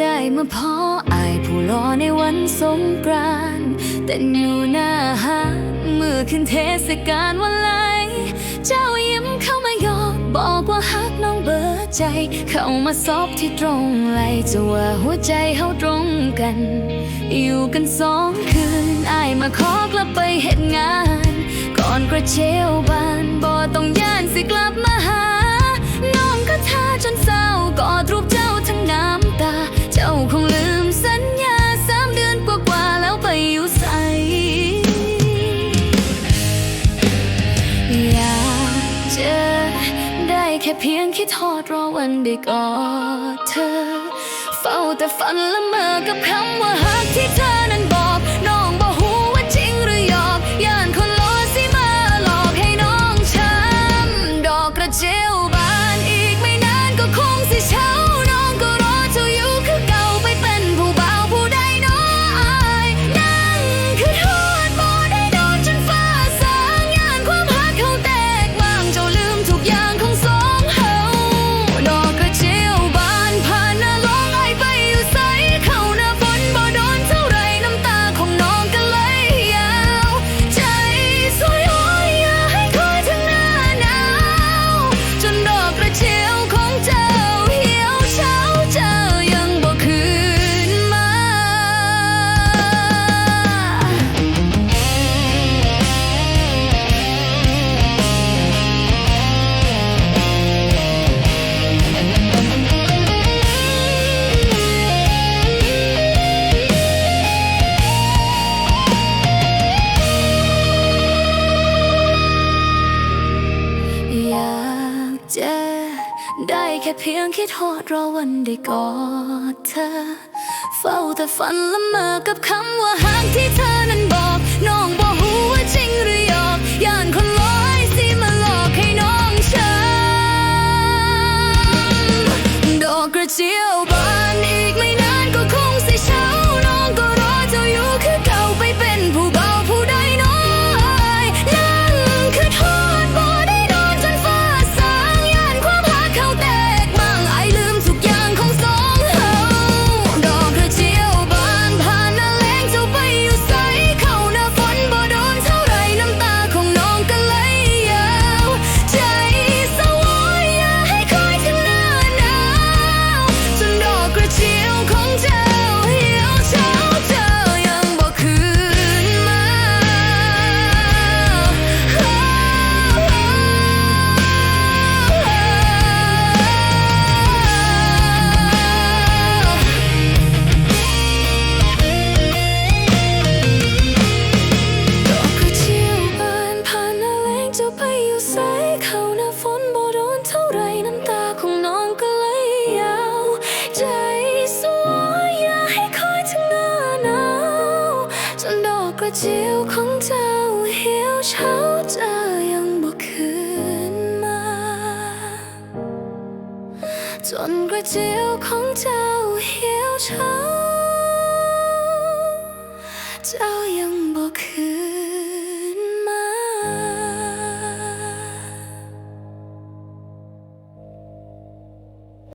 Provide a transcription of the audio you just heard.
ได้มาพออายผู้รอในวันสงกรานต์แต่อยู่หน้าหาดเมื่อขึ้นเทศกาลวันไหลเจ้ายิ้มเข้ามายอกบอกว่าฮักน้องเบิดใจ เข้ามาซอบที่ตรงไหลจะว่าหัวใจเฮาตรงกัน อยู่กันสองคืนอายมาขอกลับไปเหตุงาน ก่อนกระเชวบานบ่ต้องย่านสิกลับมา ค่เพียงคิดทอดรอวันได้กอดเธอ เฝ้าแต่ฝันละเมอกับคำว่าฮักที่เธอนั้น ค่เพียงคิดฮอดรอวันได้กอดเธอ เฝ้าแต่ฝันละเมอกับคำว่าหักที่เธอนั้นบอกน้องบอกหูว่าจริงหรือหยอกย่านคนร้อยสิมาหลอกให้น้องช้ำดอกกระเจียว นดอกกระเจียวของเจ้าเหี่ยวเฉาเจ้ายังบ่คืนมา จนกระเจียวของเจ้าเหี่ยวเฉาเจ้ายังบ่คืน